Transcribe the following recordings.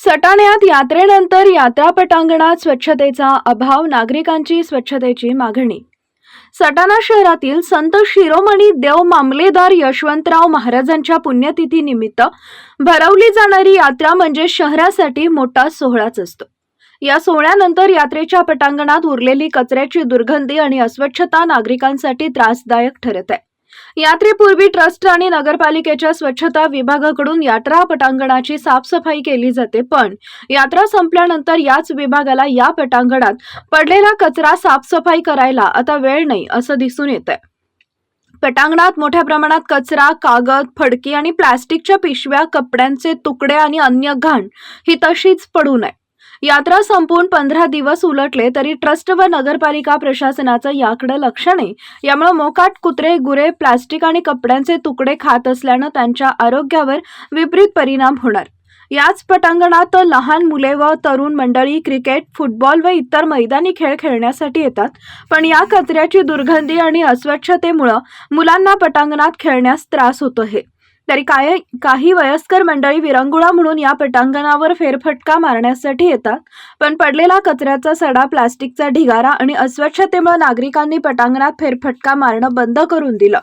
सटाण्यात यात्रेनंतर यात्रा पटांगणात स्वच्छतेचा अभाव नागरिकांची स्वच्छतेची मागणी. सटाणा शहरातील संत शिरोमणी देव मामलेदार यशवंतराव महाराजांच्या पुण्यतिथीनिमित्त भरवली जाणारी यात्रा म्हणजे शहरासाठी मोठा सोहळाच असतो. या सोहळ्यानंतर यात्रेच्या पटांगणात उरलेली कचऱ्याची दुर्गंधी आणि अस्वच्छता नागरिकांसाठी त्रासदायक ठरत आहे. यात्रेपूर्वी ट्रस्ट आणि नगरपालिकेच्या स्वच्छता विभागाकडून यात्रा पटांगणाची साफसफाई केली जाते. पण यात्रा संपल्यानंतर याच विभागाला या पटांगणात पडलेला कचरा साफसफाई करायला आता वेळ नाही असं दिसून येत आहे पटांगणात मोठ्या प्रमाणात कचरा कागद फडकी आणि प्लास्टिकच्या पिशव्या कपड्यांचे तुकडे आणि अन्य घाण ही तशीच पडू नये. यात्रा संपून पंधरा दिवस उलटले तरी ट्रस्ट व नगरपालिका प्रशासनाचं याकडे लक्ष नाही. यामुळे मोकाट कुत्रे गुरे प्लास्टिक आणि कपड्यांचे तुकडे खात असल्यानं त्यांच्या आरोग्यावर विपरीत परिणाम होणार. याच पटांगणात लहान मुले व तरुण मंडळी क्रिकेट फुटबॉल व इतर मैदानी खेळ खेळण्यासाठी येतात. पण या कचऱ्याची दुर्गंधी आणि अस्वच्छतेमुळं मुलांना पटांगणात खेळण्यास त्रास होतो हे. तरी काय काही वयस्कर मंडळी विरंगुळा म्हणून या पटांगणावर फेरफटका मारण्यासाठी येतात. पण पडलेला कचऱ्याचा सडा प्लास्टिकचा ढिगारा आणि अस्वच्छतेमुळे नागरिकांनी पटांगणात फेरफटका मारणं बंद करून दिलं.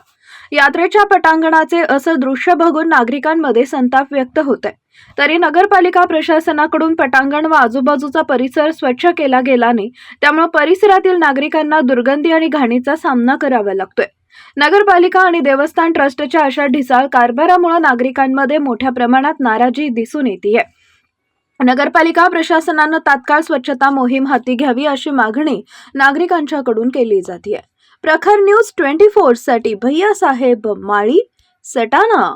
यात्रेच्या पटांगणाचे असं दृश्य बघून नागरिकांमध्ये संताप व्यक्त होत आहे तरी नगरपालिका प्रशासनाकडून पटांगण व आजूबाजूचा परिसर स्वच्छ केला गेला नाही त्यामुळे परिसरातील नागरिकांना दुर्गंधी आणि घाणीचा सामना करावा लागतोय. नगरपालिका आणि देवस्थान ट्रस्टच्या अशा ढिसाळ कारभारामुळे नागरिकांमध्ये मोठ्या प्रमाणात नाराजी दिसून येते नगरपालिका प्रशासनानं तात्काळ स्वच्छता मोहीम हाती घ्यावी अशी मागणी नागरिकांच्याकडून केली जाते प्रखर न्यूज ट्वेंटी फोरसाठी भैया साहेब माळी सटाणा.